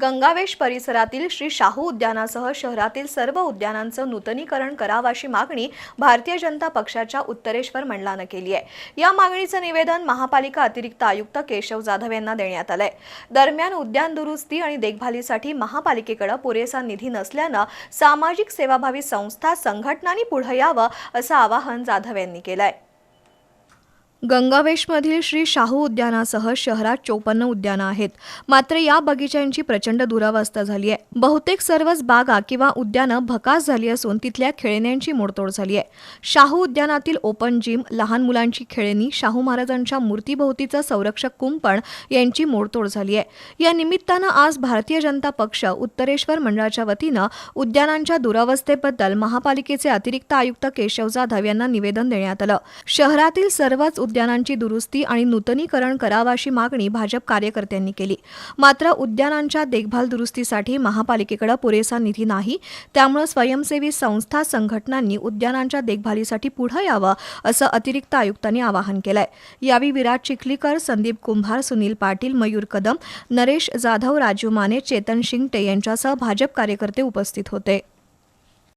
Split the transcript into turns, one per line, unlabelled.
गंगावेश परिसरातील श्री शाहू उद्यानासह शहरातील सर्व उद्यानांचं नूतनीकरण करावं अशी मागणी भारतीय जनता पक्षाच्या उत्तरेश्वर मंडळानं केली आहे. या मागणीचं निवेदन महापालिका अतिरिक्त आयुक्त केशव जाधव यांना देण्यात आलंय. दरम्यान उद्यान दुरुस्ती आणि देखभालीसाठी महापालिकेकडे पुरेसा निधी नसल्यानं सामाजिक सेवाभावी संस्था संघटनांनी पुढे यावं असं आवाहन जाधव यांनी केलंय. गंगावेशमधील श्री शाहू उद्यानासह शहरात चोपन्न उद्यानं आहेत. मात्र या बगीच्यांची प्रचंड दुरावस्था झाली आहे. बहुतेक सर्वच बागा किंवा उद्यानं भकास झाली असून तिथल्या खेळण्यांची मोडतोड झाली आहे. शाहू उद्यानातील ओपन जिम लहान मुलांची खेळणी शाहू महाराजांच्या मूर्तीभोवतीचं संरक्षक कुंपण यांची मोडतोड झाली आहे. या निमित्तानं आज भारतीय जनता पक्ष उत्तरेश्वर मंडळाच्या वतीनं उद्यानांच्या दुरावस्थेबद्दल महापालिकेचे अतिरिक्त आयुक्त केशव जाधव यांना निवेदन देण्यात आलं. शहरातील सर्वच उद्यानांची दुरुस्ती आणि नूतनीकरण करावं अशी मागणी भाजप कार्यकर्त्यांनी केली. मात्र उद्यानांच्या देखभाल दुरुस्तीसाठी महापालिकेकडे पुरेसा निधी नाही. त्यामुळे स्वयंसेवी संस्था संघटनांनी उद्यानांच्या देखभालीसाठी पुढे यावं असं अतिरिक्त आयुक्तांनी आवाहन केलंय. यावेळी विराट चिखलीकर संदीप कुंभार सुनील पाटील मयूर कदम नरेश जाधव राजू माने चेतन शिंगटे यांच्यासह भाजप कार्यकर्ते उपस्थित होते.